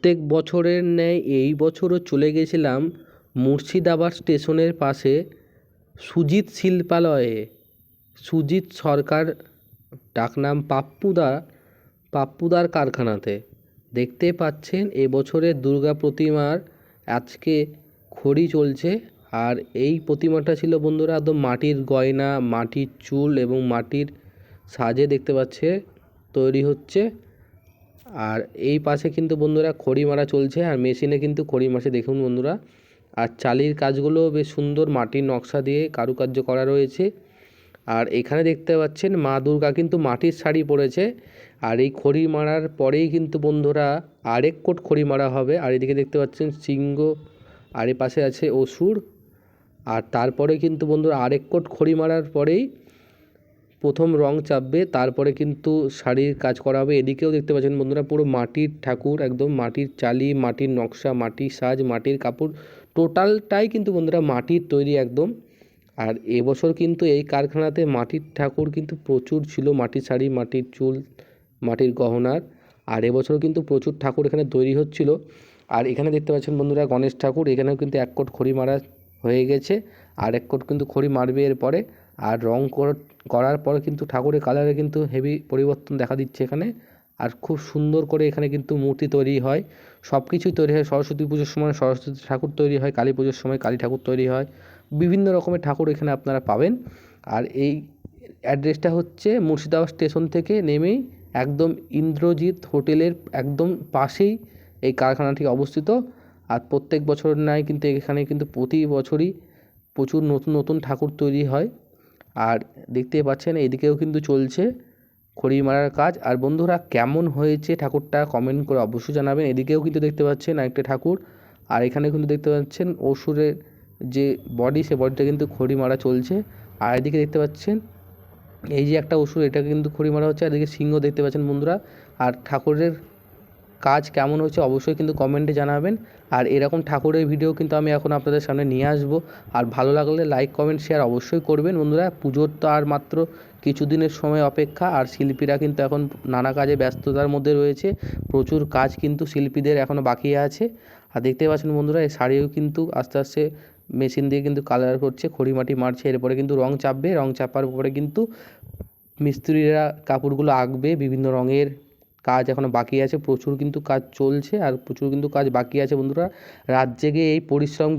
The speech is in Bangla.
প্রত্যেক বছরের ন্যায় এই বছরও চলে গেছিলাম মুর্শিদাবাদ স্টেশনের পাশে সুজিত শিল্পালয়ে। সুজিত সরকার ডাকনাম পাপ্পুদা, পাপ্পুদার কারখানাতে। দেখতে পাচ্ছেন এবছরের দুর্গা প্রতিমার আজকে খড়ি চলছে। আর এই প্রতিমাটা ছিল বন্ধুরা একদম মাটির গয়না, মাটির চুল এবং মাটির সাজে দেখতে পাচ্ছে, তৈরি হচ্ছে। আর এই পাশে কিন্তু বন্ধুরা খড়ি মারা চলছে আর মেশিনে কিন্তু খড়ি মারছে। দেখুন বন্ধুরা, আর চালির কাজগুলো বেশ সুন্দর, মাটির নকশা দিয়ে কারুকার্য করা রয়েছে। আর এখানে দেখতে পাচ্ছেন মা দুর্গা কিন্তু মাটির শাড়ি পরেছে। আর এই খড়ি মারার পরেই কিন্তু বন্ধুরা আরেক কোট খড়ি মারা হবে। আর এদিকে দেখতে পাচ্ছেন সিংহ, আর এ পাশে আছে অসুর। আর তারপরে কিন্তু বন্ধুরা আরেক কোট খড়ি মারার পরেই প্রথম রং চাপবে, তারপরে কিন্তু শাড়ির কাজ করা হবে। এদিকেও দেখতে পাচ্ছেন বন্ধুরা, পুরো মাটির ঠাকুর, একদম মাটির চালি, মাটির নকশা, মাটির সাজ, মাটির কাপড়, টোটালটাই কিন্তু বন্ধুরা মাটির তৈরি একদম। আর এবছর কিন্তু এই কারখানাতে মাটির ঠাকুর কিন্তু প্রচুর ছিল, মাটির শাড়ি, মাটির চুল, মাটির গহনার। আর এবছর কিন্তু প্রচুর ঠাকুর এখানে তৈরি হচ্ছিল। আর এখানে দেখতে পাচ্ছেন বন্ধুরা গণেশ ঠাকুর, এখানেও কিন্তু এক কোট খড়ি মারা হয়ে গেছে। আর এক কোট কিন্তু খড়ি মারবে এরপরে। আর রং কর- করার পরে কিন্তু ঠাকুরের কালারে কিন্তু হেভি পরিবর্তন দেখা দিচ্ছে এখানে। আর খুব সুন্দর করে এখানে কিন্তু মূর্তি তৈরি হয়। সব কিছুই তৈরি হয়। সরস্বতী পুজোর সময় সরস্বতী ঠাকুর তৈরি হয়, কালী পুজোর সময় কালী ঠাকুর তৈরি হয়। বিভিন্ন রকমের ঠাকুর এখানে আপনারা পাবেন। আর এই অ্যাড্রেসটা হচ্ছে মুর্শিদাবাদ স্টেশন থেকে নেমেই একদম ইন্দ্রজিৎ হোটেলের একদম পাশেই এই কারখানাটি অবস্থিত। আর প্রত্যেক বছর নয় কিন্তু এখানে কিন্তু প্রতি বছরই প্রচুর নতুন নতুন ঠাকুর তৈরি হয়। আর দেখতেই পাচ্ছেন এদিকেও কিন্তু চলছে খড়ি মারার কাজ। আর বন্ধুরা, কেমন হয়েছে ঠাকুরটা কমেন্ট করে অবশ্যই জানাবেন। এদিকেও কিন্তু দেখতে পাচ্ছেন আরেকটা ঠাকুর। আর এখানে কিন্তু দেখতে পাচ্ছেন অসুরের যে বডি সে বডিটা কিন্তু খড়ি মারা চলছে। আর এদিকে দেখতে পাচ্ছেন, এই যে একটা অসুর এটা কিন্তু খড়ি মারা হচ্ছে। আর এদিকে সিংহ দেখতে পাচ্ছেন বন্ধুরা। আর ঠাকুরের কাজ কেমন হচ্ছে অবশ্যই কিন্তু কমেন্টে জানাবেন। আর এরকম ঠাকুরের ভিডিও কিন্তু আমি এখন আপনাদের সামনে নিয়ে আসব। আর ভালো লাগলে লাইক কমেন্ট শেয়ার অবশ্যই করবেন। বন্ধুরা, পুজোর তো আর মাত্র কিছুদিনের সময় অপেক্ষা। আর শিল্পীরা কিন্তু এখন নানা কাজে ব্যস্ততার মধ্যে রয়েছে। প্রচুর কাজ কিন্তু শিল্পীদের এখনও বাকি আছে। আর দেখতে পাচ্ছেন বন্ধুরা, এই শাড়িও কিন্তু আস্তে আস্তে মেশিন দিয়ে কিন্তু কালার করছে, খড়িমাটি মারছে। এরপরে কিন্তু রং চাপবে। রং চাপার পরে কিন্তু মিস্ত্রিরা কাপড়গুলো আঁকবে বিভিন্ন রঙের। কাজ এখনও বাকি আছে, প্রচুর কিন্তু কাজ চলছে আর প্রচুর কিন্তু কাজ বাকি আছে বন্ধুরা। রাত জেগে এই পরিশ্রম